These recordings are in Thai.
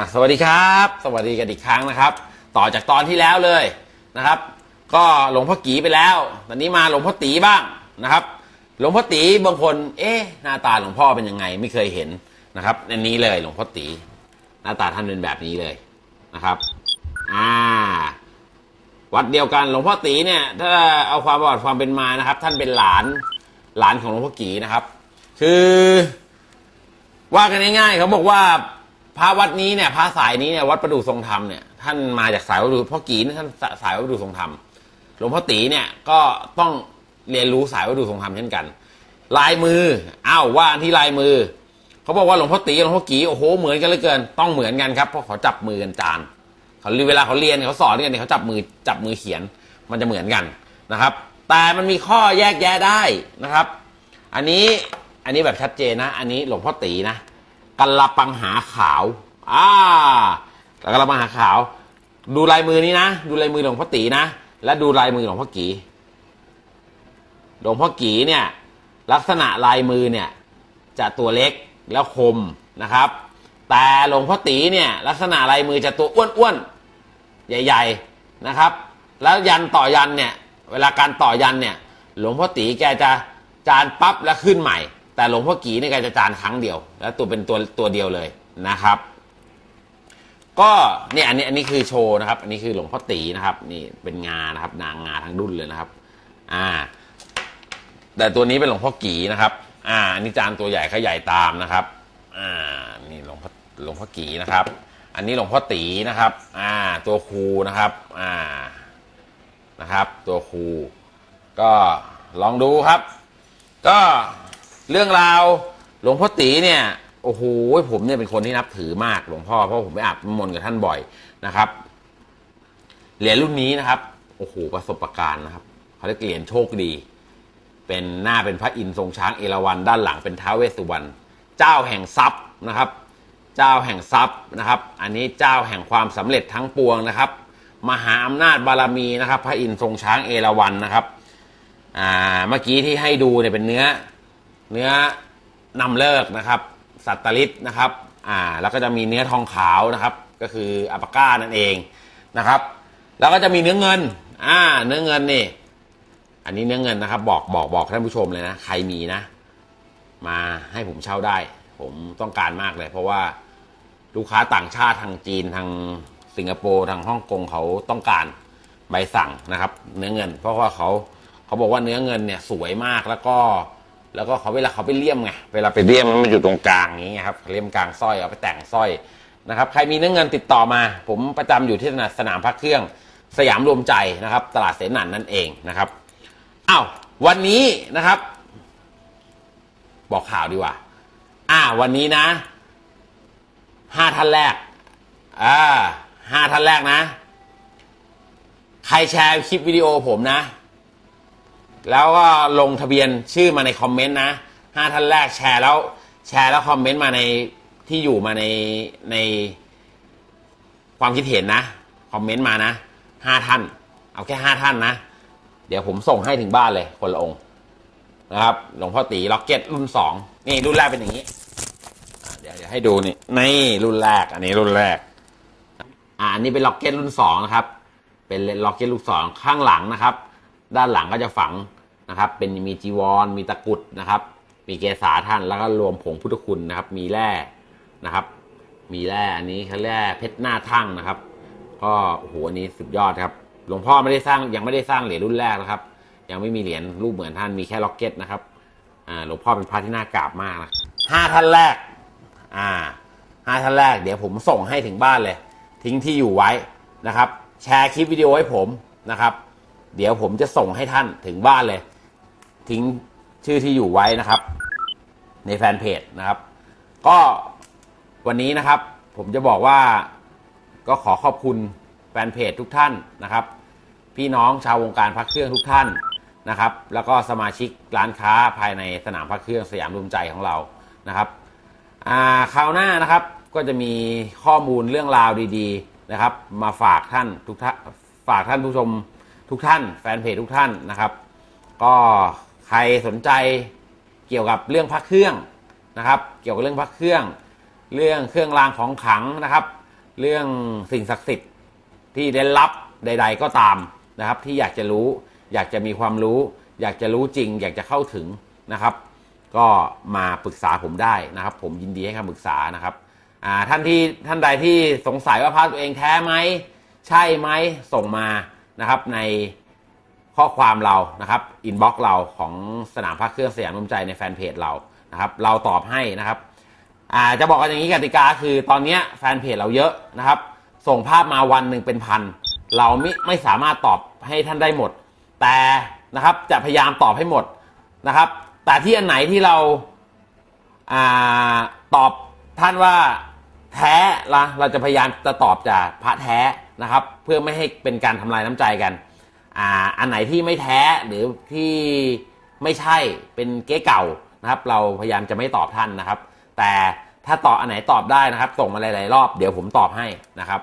อะสวัสดีครับ สวัสดีกันอีกครั้งนะครับ ต่อจากตอนที่แล้วเลยนะครับ ก็หลวงพ่อกีไปแล้ว ตอนนี้มาหลวงพ่อตีบ้างนะครับ หลวงพ่อตีบางคน เอ๊ะหน้าตาหลวงพ่อเป็นยังไงไม่เคยเห็นนะครับอันนี้เลยหลวงพ่อตีหน้าตาท่านเป็นแบบนี้เลยนะครับอ่าวัดเดียวกันหลวงพ่อตีเนี่ย ถ้าเอาความประวัติความเป็นมานะครับ ท่านเป็นหลานหลานของหลวงพ่อกีนะครับ คือว่ากันง่ายๆเขาบอกว่า พระวัดนี้เนี่ยพระสายนี้เนี่ยวัดประดูทรงธรรมเนี่ยท่านมาจากสายวัดประดูพ่อกีนท่านสายวัดประดูทรงธรรมหลวงพ่อตีเนี่ยก็ต้องเรียนรู้สายวัดประดูทรงธรรมเช่นกัน ลายมืออ้าวว่าที่ลายมือเขาบอกว่าหลวงพ่อตีหลวงพ่อกีโอ้โหเหมือนกันเหลือเกิน ต้องเหมือนกันครับเพราะเขาจับมือกันจานเขาเวลาเขาเรียนเขาสอนกันเนี่ยเขาจับมือจับมือเขียนมันจะเหมือนกันนะครับ แต่มันมีข้อแยกแยะได้นะครับ อันนี้อันนี้แบบชัดเจนนะ อันนี้หลวงพ่อตีนะ กัลปังหาขาว อ่ากัลปังหาขาว ดูลายมือนี้นะ ดูลายมือหลวงพ่อตีนะ และดูลายมือหลวงพ่อกีหลวงพ่อกีเนี่ยลักษณะลายมือเนี่ยจะตัวเล็กแล้วคมนะครับ แต่หลวงพ่อตีเนี่ยลักษณะลายมือจะตัวอ้วนๆใหญ่ ๆนะครับ แล้วยันต่อยันเนี่ยเวลาการต่อยันเนี่ยหลวงพ่อตีแกจะจานปั๊บแล้วขึ้นใหม่ แต่หลวงพ่อกีนี่แกจะจานครั้งเดียว แล้วตัวเป็นตัวตัวเดียวเลยนะครับ ก็เนี่ยอันนี้อันนี้คือโชว์นะครับ อันนี้คือหลวงพ่อตีนะครับ นี่เป็นงานะครับ นางงาทั้งดุนเลยนะครับ อ่า แต่ตัวนี้เป็นหลวงพ่อกีนะครับ อ่าอันนี้จานตัวใหญ่ขยายตามนะครับ อ่านี่หลวงพ่อหลวงพ่อกีนะครับ อันนี้หลวงพ่อตีนะครับ อ่า ตัวครูนะครับ อ่านะครับ ตัวครูก็ลองดูครับ ก็ เรื่องราวหลวงพ่อตีเนี่ยโอ้โหผมเนี่ยเป็นคนที่นับถือมากหลวงพ่อเพราะผมไปอาบน้ำมนต์กับท่านบ่อยนะครับเหรียญรุ่นนี้นะครับโอ้โหประสบการณ์นะครับเขาเรียกเหรียญโชคดี เป็นหน้าเป็นพระอินทร์ทรงช้างเอราวัณด้านหลังเป็นท้าวเวสสุวรรณเจ้าแห่งทรัพย์นะครับ เจ้าแห่งทรัพย์นะครับ อันนี้เจ้าแห่งความสำเร็จทั้งปวงนะครับ มหาอำนาจบารมีนะครับ พระอินทร์ทรงช้างเอราวัณนะครับอ่าเมื่อกี้ที่ให้ดูเนี่ยเป็นเนื้อ เนื้อนำเลิกนะครับ สัตตลิตนะครับ อ่า แล้วก็จะมีเนื้อทองขาวนะครับ ก็คืออัปาก้านั่นเองนะครับ แล้วก็จะมีเนื้อเงิน อ่า เนื้อเงินนี่ อันนี้เนื้อเงินนะครับ บอกบอกบอกท่านผู้ชมเลยนะ ใครมีนะ มาให้ผมเช่าได้ ผมต้องการมากเลย เพราะว่าลูกค้าต่างชาติทางจีนทางสิงคโปร์ทางฮ่องกงเขาต้องการใบสั่งนะครับ เนื้อเงิน เพราะว่าเขาเขาบอกว่าเนื้อเงินเนี่ยสวยมากแล้วก็ แล้วก็เขาเวลาเขาไปเลี่ยมไงเวลาไปเลี่ยมมันอยู่ตรงกลางอย่างเงี้ยครับเลี่ยมกลางสร้อยเอาไปแต่งสร้อยนะครับใครมีเนื้อเงินติดต่อมา ผมประจำอยู่ที่สนามพักเครื่องสยามรวมใจนะครับ ตลาดเสนันนั่นเองนะครับอ้าววันนี้นะครับ บอกข่าวดีกว่าอ่าวันนี้นะห้าท่านแรกอ่าห้าท่านแรกนะ ใครแชร์คลิปวิดีโอผมนะ แล้วก็ลงทะเบียนชื่อมาในคอมเมนต์นะห้าท่านแรกแชร์แล้วแชร์แล้วคอมเมนต์มาในที่อยู่มาในในความคิดเห็นนะคอมเมนต์มานะห้าท่าน เอาแค่ห้าท่านนะ เดี๋ยวผมส่งให้ถึงบ้านเลยคนละองค์นะครับหลวงพ่อตีล็อกเก็ตรุ่นสองนี่รุ่นแรกเป็นอย่างนี้เดี๋ยวให้ดูนี่นี่รุ่นแรก อันนี้รุ่นแรกอ่าอันนี้เป็นล็อกเก็ตรุ่นสองนะครับ เป็นล็อกเก็ตลูกสองข้างหลังนะครับ ด้านหลังก็จะฝังนะครับ เป็นมีจีวร มีตะกุดนะครับ มีเกศาท่านแล้วก็รวมผงพุทธคุณนะครับ มีแร่นะครับ มีแร่อันนี้เขาแร่เพชรหน้าทั่งนะครับ ก็โอ้โหอันนี้สุดยอดครับ หลวงพ่อไม่ได้สร้างยังไม่ได้สร้างเหรียญรุ่นแรกนะครับ ยังไม่มีเหรียญรูปเหมือนท่านมีแค่ล็อกเก็ตนะครับอ่าหลวงพ่อเป็นพระที่น่ากราบมากนะห้าท่านแรกอ่าห้าท่านแรกเดี๋ยวผมส่งให้ถึงบ้านเลย ทิ้งที่อยู่ไว้นะครับ แชร์คลิปวิดีโอให้ผมนะครับ เดี๋ยวผมจะส่งให้ท่านถึงบ้านเลย ทิ้งชื่อที่อยู่ไว้นะครับ ในแฟนเพจนะครับ ก็วันนี้นะครับ ผมจะบอกว่าก็ขอขอบคุณแฟนเพจทุกท่านนะครับ พี่น้องชาววงการพักเครื่องทุกท่านนะครับ แล้วก็สมาชิกร้านค้าภายในสนามพักเครื่องสยามรวมใจของเรานะครับอ่าคราวหน้านะครับก็จะมีข้อมูลเรื่องราวดี ๆนะครับ มาฝากท่านทุกท่านฝากท่านผู้ชม ทุกท่านแฟนเพจทุกท่านนะครับ ก็ใครสนใจเกี่ยวกับเรื่องพักเครื่องนะครับ เกี่ยวกับเรื่องพักเครื่อง เรื่องเครื่องรางของขังนะครับ เรื่องสิ่งศักดิ์สิทธิ์ที่เร้นลับใด ๆ ก็ตามนะครับ ที่อยากจะรู้อยากจะมีความรู้ อยากจะรู้จริง อยากจะเข้าถึงนะครับ ก็มาปรึกษาผมได้นะครับ ผมยินดีให้คำปรึกษานะครับท่านที่ท่านใดที่สงสัยว่าพระตัวเองแท้ไหมใช่ไหมส่งมา นะครับในข้อความเรานะครับอินบ็อกเราของสนามพระเครื่องสยามรวมใจในแฟนเพจเรานะครับเราตอบให้นะครับอ่าจะบอกกันอย่างนี้กติกาคือตอนเนี้ยแฟนเพจเราเยอะนะครับ ส่งภาพมาวันหนึ่งเป็นพัน เราไม่ไม่สามารถตอบให้ท่านได้หมด แต่นะครับจะพยายามตอบให้หมดนะครับ แต่ที่อันไหนที่เราอ่าตอบท่านว่าแท้ละเราจะพยายามจะตอบจากพระแท้ นะครับ เพื่อไม่ให้เป็นการทำลายน้ำใจกันอ่าอันไหนที่ไม่แท้หรือที่ไม่ใช่เป็นเก๊เก่านะครับ เราพยายามจะไม่ตอบท่านนะครับ แต่ถ้าตอบอันไหนตอบได้นะครับ ส่งมาหลาย ๆ รอบเดี๋ยวผมตอบให้นะครับ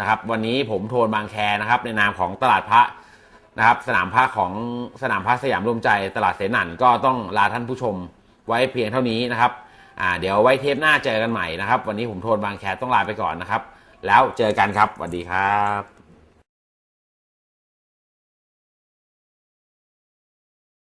นะครับ วันนี้ผมโทนบางแคนะครับ ในนามของตลาดพระนะครับ สนามพระของสนามพระสยามรวมใจตลาดเสนันก็ต้องลาท่านผู้ชมไว้เพียงเท่านี้นะครับอ่าเดี๋ยวไว้เทปหน้าเจอกันใหม่นะครับ วันนี้ผมโทนบางแคต้องลาไปก่อนนะครับ แล้วเจอกันครับสวัสดีครับ